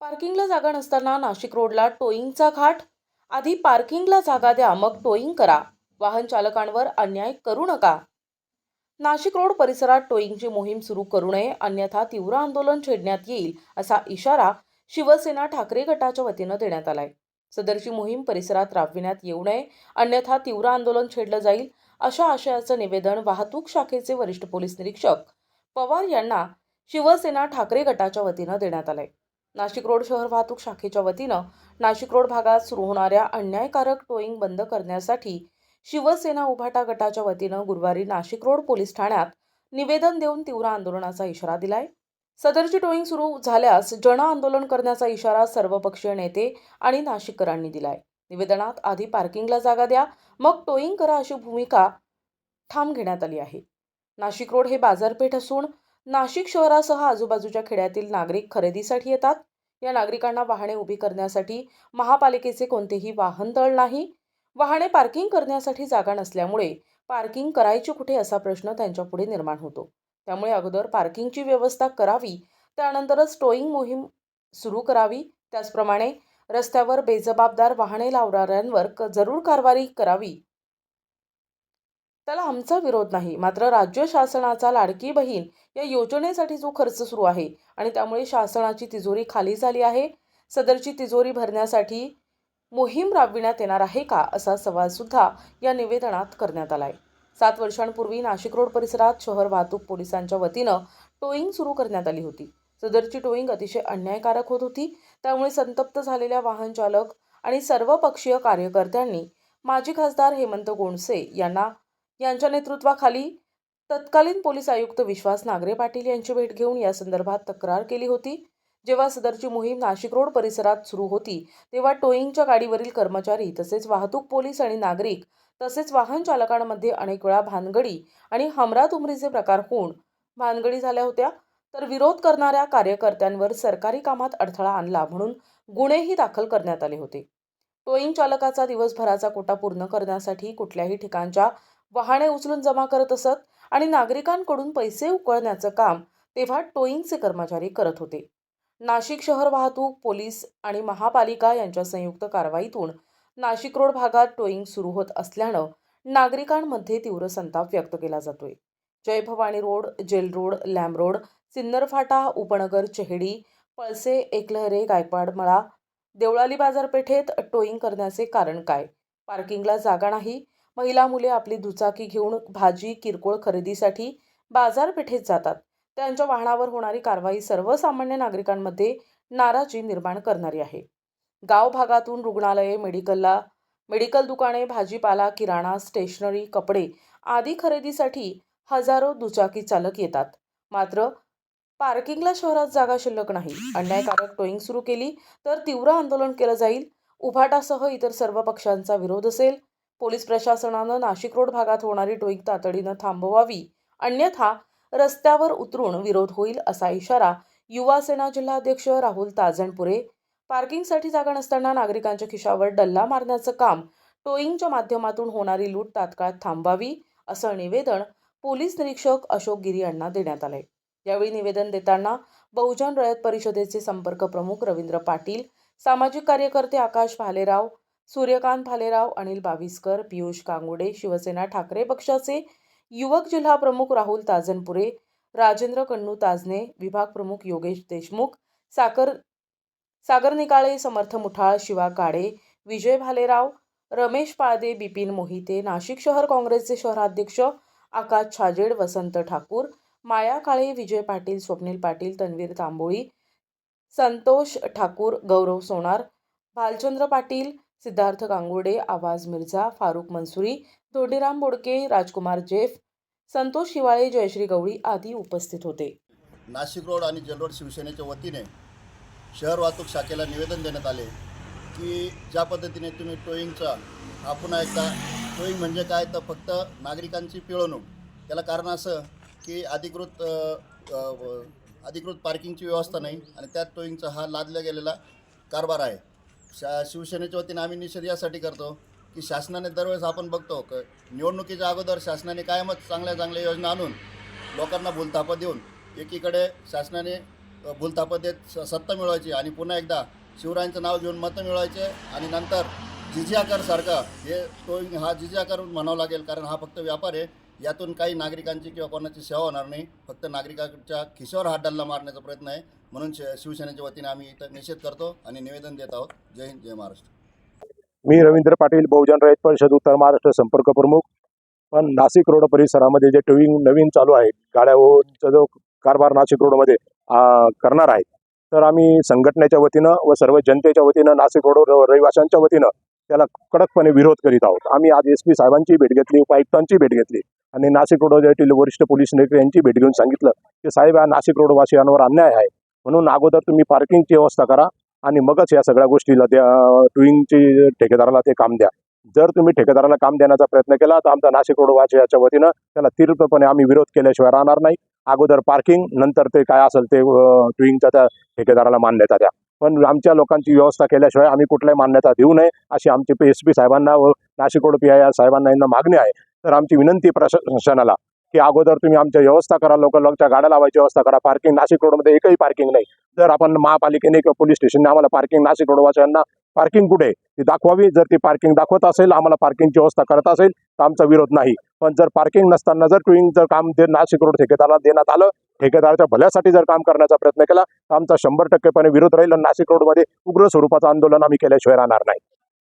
पार्किंगला जागा नसताना नाशिक रोडला टोईंगचा घाट. आधी पार्किंगला जागा द्या मग टोईंग करा. वाहन चालकांवर अन्याय करू नका. नाशिक रोड परिसरात टोईंगची मोहीम सुरू करू नये अन्यथा तीव्र आंदोलन छेडण्यात येईल असा इशारा शिवसेना ठाकरे गटाच्या वतीनं देण्यात आलाय. सदरची मोहीम परिसरात राबविण्यात येऊ नये अन्यथा तीव्र आंदोलन छेडलं जाईल अशा आशयाचं निवेदन वाहतूक शाखेचे वरिष्ठ पोलीस निरीक्षक पवार यांना शिवसेना ठाकरे गटाच्या वतीनं देण्यात आलंय. नाशिक रोड शहर वाहतूक शाखेच्या वतीनं नाशिक रोड भागात सुरू होणाऱ्या अन्यायकारक टोईंग बंद करण्यासाठी शिवसेना उभाटा गटाच्या वतीनं गुरुवारी नाशिक रोड पोलीस ठाण्यात निवेदन देऊन तीव्र आंदोलनाचा इशारा दिलाय. सदरची टोईंग सुरू झाल्यास जन आंदोलन करण्याचा इशारा सर्वपक्षीय नेते आणि नाशिककरांनी दिलाय. निवेदनात आधी पार्किंगला जागा द्या मग टोईंग करा अशी भूमिका ठाम घेण्यात आली आहे. नाशिक रोड हे बाजारपेठ असून नाशिक शहरासह आजूबाजूच्या खेड्यातील नागरिक खरेदीसाठी येतात. या नागरिकांना वाहने उभी करण्यासाठी महापालिकेचे कोणतेही वाहन तळ नाही. वाहने पार्किंग करण्यासाठी जागा नसल्यामुळे पार्किंग करायची कुठे असा प्रश्न त्यांच्यापुढे निर्माण होतो. त्यामुळे अगोदर पार्किंगची व्यवस्था करावी. त्यानंतरच टोईंग मोहीम सुरू करावी. त्याचप्रमाणे रस्त्यावर बेजबाबदार वाहने लावणाऱ्यांवर क- जरूर कारवाई करावी. त्याला आमचा विरोध नाही. मात्र राज्य शासनाचा लाडकी बहीण या योजनेसाठी जो खर्च सुरू आहे आणि त्यामुळे शासनाची तिजोरी खाली झाली आहे सदरची तिजोरी भरण्यासाठी मोहीम राबविण्यात येणार आहे का असा सवाल सुद्धा या निवेदनात करण्यात आला आहे सात वर्षांपूर्वी नाशिक रोड परिसरात शहर वाहतूक पोलिसांच्या वतीनं टोईंग सुरू करण्यात आली होती. सदरची टोईंग अतिशय अन्यायकारक होत होती. त्यामुळे संतप्त झालेल्या वाहन चालक आणि सर्व पक्षीय कार्यकर्त्यांनी माजी खासदार हेमंत गोंडसे यांना यांच्या नेतृत्वाखाली तत्कालीन पोलीस आयुक्त विश्वास नागरे पाटील यांची भेट घेऊन या संदर्भात तक्रार केली होती. जेव्हा सदरची मोहीम नाशिक रोड परिसरात सुरू होती तेव्हा टोईंगच्या गाडीवरील कर्मचारी तसेच वाहतूक पोलीस आणि नागरिक तसेच वाहन चालकांमध्ये अनेक वेळा भानगडी आणि हमरातुमरीचे प्रकार होऊन भानगडी झाल्या होत्या. तर विरोध करणाऱ्या कार्यकर्त्यांवर सरकारी कामात अडथळा आणला म्हणून गुन्हेही दाखल करण्यात आले होते. टोईंग चालकाचा दिवसभराचा कोटा पूर्ण करण्यासाठी कुठल्याही ठिकाणच्या वाहने उचलून जमा करत असत आणि नागरिकांकडून पैसे उकळण्याचं काम तेव्हा टोईंगचे कर्मचारी करत होते. नाशिक शहर वाहतूक पोलीस आणि महापालिका यांच्या संयुक्त कारवाईतून नाशिक रोड भागात टोईंग सुरू होत असल्यानं नागरिकांमध्ये तीव्र संताप व्यक्त केला जातोय. Jai Bhavani road jail road lamb road Sinnar फाटा उपनगर चेहडी पळसे एकलहरे गायकवाड मळा देवळाली बाजारपेठेत टोईंग करण्याचे कारण काय? पार्किंगला जागा नाही महिला मुले आपली दुचाकी घेऊन भाजी किरकोळ खरेदीसाठी बाजारपेठेत जातात. त्यांच्या वाहनावर होणारी कारवाई सर्वसामान्य नागरिकांमध्ये नाराजी निर्माण करणारी आहे. गाव भागातून रुग्णालये मेडिकलला मेडिकल दुकाने भाजीपाला किराणा स्टेशनरी कपडे आदी खरेदीसाठी हजारो दुचाकी चालक येतात. मात्र पार्किंगला शहरात जागा शिल्लक नाही. अन्यायकारक टोईंग सुरू केली तर तीव्र आंदोलन केलं जाईल. उभाटासह इतर सर्व पक्षांचा विरोध असेल. पोलीस प्रशासनानं नाशिक रोड भागात होणारी टोईंग तातडीनं थांबवावी. अन्यथा रस्त्यावर उतरून विरोध होईल असा इशारा युवा सेना जिल्हाध्यक्ष राहुल ताजणपुरे पार्किंगसाठी जागा नसताना नागरिकांच्या खिशावर डल्ला मारण्याचं काम टोईंगच्या माध्यमातून होणारी लूट तात्काळ थांबवावी असं निवेदन पोलीस निरीक्षक अशोक गिरी यांना देण्यात आलंय. यावेळी निवेदन देताना बहुजन रयत परिषदेचे संपर्क प्रमुख रवींद्र पाटील सामाजिक कार्यकर्ते आकाश भालेराव सूर्यकांत भालेराव अनिल बाविस्कर पियुष कांगोडे शिवसेना ठाकरे पक्षाचे युवक जिल्हा प्रमुख राहुल ताजनपुरे राजेंद्र कन्नू ताजने विभाग प्रमुख योगेश देशमुख साकर सागर निकाळे समर्थ मुठाळ शिवा काळे विजय भालेराव रमेश पाळदे बिपिन मोहिते नाशिक शहर काँग्रेसचे शहराध्यक्ष आकाश छाजेड वसंत ठाकूर माया काळे विजय पाटील स्वप्नील पाटील तन्वीर तांबोळी संतोष ठाकूर गौरव सोनार भालचंद्र पाटील सिद्धार्थ गांगुर्डे आवाज मिर्झा फारुख मनसुरी धोंडीराम बोडके राजकुमार जेफ संतोष शिवाळे जयश्री गवळी आदी उपस्थित होते. नाशिक रोड आणि जलरोड शिवसेनेच्या वतीने शहर वाहतूक शाखेला निवेदन देण्यात आले की ज्या पद्धतीने तुम्ही टोईंगचा हा पुन्हा एकदा टोईंग म्हणजे काय? तर फक्त नागरिकांची पिळवणूक. त्याला कारण असं की अधिकृत अधिकृत पार्किंगची व्यवस्था नाही आणि त्यात टोईंगचा हा लादला गेलेला कारभार आहे. शा शिवसेनेच्या वतीने आम्ही निषेध यासाठी करतो की शासनाने दरवेळेस आपण बघतो क निवडणुकीच्या अगोदर शासनाने कायमच चांगल्या चांगल्या योजना आणून लोकांना भूलथापा देऊन एकीकडे शासनाने भूलथापा देत स- सत्ता मिळवायची आणि पुन्हा एकदा शिवरायांचं नाव घेऊन मतं मिळवायचे आणि नंतर जिजियाकरसारखा हे तो हा जिजियाकर म्हणावं लागेल कारण हा फक्त व्यापार आहे. यातून काही नागरिकांची किंवा कोणाची सेवा होणार नाही. फक्त नागरिकांच्या खिशावर हात डल्ला मारण्याचा प्रयत्न आहे. म्हणून शिवसेनेच्या वतीने आम्ही इथं निषेध करतो आणि निवेदन देत आहोत. जय हिंद जय महाराष्ट्र. मी रवींद्र पाटील बहुजन रहित परिषद उत्तर महाराष्ट्र संपर्क प्रमुख. पण नाशिक रोड परिसरामध्ये जे टोविंग नवीन चालू आहे गाड्याचा जो कारभार नाशिक रोडमध्ये करणार आहेत तर आम्ही संघटनेच्या वतीनं व सर्व जनतेच्या वतीनं नाशिक रोड रहिवाशांच्या वतीनं त्याला कडकपणे विरोध करीत आहोत. आम्ही आज एस पी साहेबांची भेट घेतली उपायुक्तांची भेट घेतली आणि नाशिक रोड वरिष्ठ पोलीस नेते यांची भेट घेऊन सांगितलं की साहेब या नाशिक रोडवासियांवर अन्याय आहे. म्हणून अगोदर तुम्ही पार्किंगची व्यवस्था करा आणि मगच या सगळ्या गोष्टीला त्या टुईंगची ठेकेदाराला ते काम द्या. जर तुम्ही ठेकेदाराला काम देण्याचा प्रयत्न केला तर आमचा नाशिक रोडवासियाच्या वतीनं त्याला तीव्रपणे आम्ही विरोध केल्याशिवाय राहणार नाही. अगोदर पार्किंग नंतर ते काय असेल ते टुईंगच्या त्या ठेकेदाराला मान्यता द्या. पण आमच्या लोकांची व्यवस्था केल्याशिवाय आम्ही कुठल्याही मान्यता देऊ नये अशी आमची पी एस पी साहेबांना व नाशिक रोड पी आय साहेबांना यांना मागणी आहे. तर आमची विनंती प्रशासनाला की अगोदर तुम्ही आमच्या व्यवस्था करा लोकल लोकच्या गाड्या लावायची व्यवस्था करा पार्किंग नाशिक रोडमध्ये एकही पार्किंग नाही. जर आपण महापालिकेने किंवा पोलीस स्टेशनने आम्हाला पार्किंग नाशिक रोडवासियांना पार्किंग कुठे ती दाखवावी. जर ती पार्किंग दाखवत असेल आम्हाला पार्किंगची व्यवस्था करत असेल तर आमचा विरोध नाही. पण जर पार्किंग नसताना जर टुईंग जर काम दे नाशिक रोड ठेकेदाराला देण्यात आलं ठेकेदाराच्या भल्यासाठी जर काम करण्याचा प्रयत्न केला तर आमचा शंभर टक्केपणे विरोध राहील आणि नाशिक रोडमध्ये उग्र स्वरूपाचं आंदोलन आम्ही केल्याशिवाय राहणार नाही.